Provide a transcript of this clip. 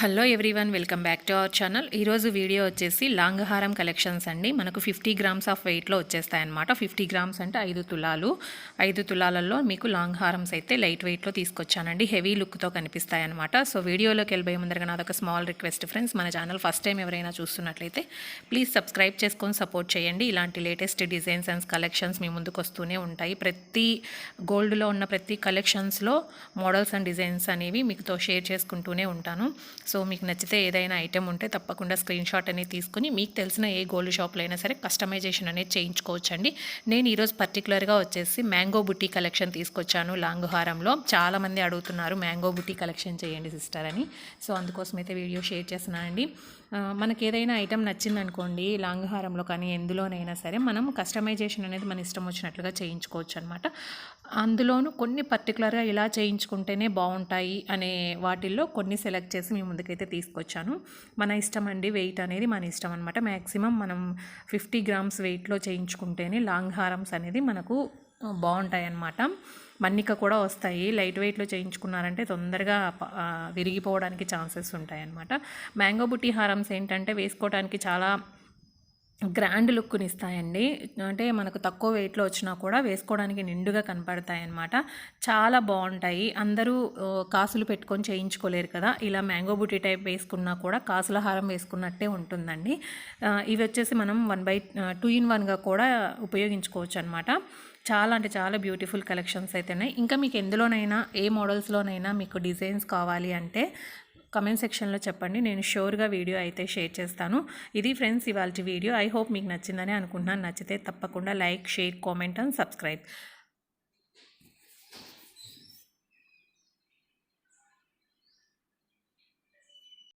Hello everyone welcome back to our channel ఈరోజు video వచ్చేసి long హారం కలెక్షన్స్ అండి. మనకు ఫిఫ్టీ గ్రామ్స్ ఆఫ్ వెయిట్లో వచ్చేస్తాయన్నమాట. ఫిఫ్టీ గ్రామ్స్ అంటే ఐదు తులాలు. ఐదు తులాలలో మీకు లాంగ్ హారమ్స్ అయితే లైట్ వెయిట్లో తీసుకొచ్చానండి. హెవీ లుక్తో కనిపిస్తాయన్నమాట. సో వీడియోలోకి వెళ్ళిపోయే ముందరగా నాదొక స్మాల్ రిక్వెస్ట్ ఫ్రెండ్స్ మన ఛానల్ ఫస్ట్ టైం ఎవరైనా చూస్తున్నట్లయితే ప్లీజ్ సబ్స్క్రైబ్ చేసుకొని సపోర్ట్ చేయండి. ఇలాంటి లేటెస్ట్ డిజైన్స్ అండ్ కలెక్షన్స్ మీ ముందుకు వస్తూనే ఉంటాయి. ప్రతి గోల్డ్లో ఉన్న ప్రతి కలెక్షన్స్లో మోడల్స్ అండ్ డిజైన్స్ అనేవి మీతో షేర్ చేసుకుంటూనే ఉంటాను. సో మీకు నచ్చితే ఏదైనా ఐటెం ఉంటే తప్పకుండా స్క్రీన్ షాట్ అనేది తీసుకుని మీకు తెలిసిన ఏ గోల్డ్ షాప్లో అయినా సరే కస్టమైజేషన్ అనేది చేయించుకోవచ్చండి. నేను ఈరోజు పర్టికులర్గా వచ్చేసి మ్యాంగో బుట్టి కలెక్షన్ తీసుకొచ్చాను లాంగ్ హారంలో చాలామంది అడుగుతున్నారు మ్యాంగో బుట్టి కలెక్షన్ చేయండి సిస్టర్ అని. సో అందుకోసం అయితే వీడియో షేర్ చేస్తున్నానండి మనకి ఏదైనా ఐటెం నచ్చిందనుకోండి లాంగ్ హారంలో కానీ ఎందులోనైనా సరే మనం కస్టమైజేషన్ అనేది మన ఇష్టం వచ్చినట్లుగా చేయించుకోవచ్చు అనమాట అందులోనూ కొన్ని పర్టికులర్గా ఇలా చేయించుకుంటేనే బాగుంటాయి అనే వాటిల్లో కొన్ని సెలెక్ట్ చేసి మేము ముందుకైతే తీసుకొచ్చాను. మన ఇష్టం అండి వెయిట్ అనేది మన ఇష్టం అనమాట మ్యాక్సిమం మనం ఫిఫ్టీ గ్రామ్స్ వెయిట్లో చేయించుకుంటేనే లాంగ్ హారమ్స్ అనేది మనకు బాగుంటాయి అన్నమాట మన్నిక కూడా వస్తాయి. లైట్ వెయిట్లో చేయించుకున్నారంటే తొందరగా విరిగిపోవడానికి ఛాన్సెస్ ఉంటాయి అన్నమాట మ్యాంగో బుట్టి హారమ్స్ ఏంటంటే వేసుకోవడానికి చాలా గ్రాండ్ లుక్ని ఇస్తాయండి. అంటే మనకు తక్కువ వెయిట్లో వచ్చినా కూడా వేసుకోవడానికి నిండుగా కనపడతాయి అన్నమాట చాలా బాగుంటాయి. అందరూ కాసులు పెట్టుకొని చేయించుకోలేరు కదా. ఇలా మ్యాంగో బుటీ టైప్ వేసుకున్నా కూడా కాసుల హారం వేసుకున్నట్టే ఉంటుందండి. ఇవి వచ్చేసి మనం వన్ బై టూ ఇన్ వన్గా కూడా ఉపయోగించుకోవచ్చు అనమాట చాలా అంటే చాలా బ్యూటిఫుల్ కలెక్షన్స్ అయితే ఉన్నాయి ఇంకా మీకు ఎందులోనైనా ఏ మోడల్స్లోనైనా మీకు డిజైన్స్ కావాలి అంటే కమెంట్ సెక్షన్లో చెప్పండి. నేను షూర్గా వీడియో అయితే షేర్ చేస్తాను. ఇది ఫ్రెండ్స్ ఇవాళ వీడియో. ఐ హోప్ మీకు నచ్చిందని అనుకుంటున్నాను. నచ్చితే తప్పకుండా like share comment and subscribe.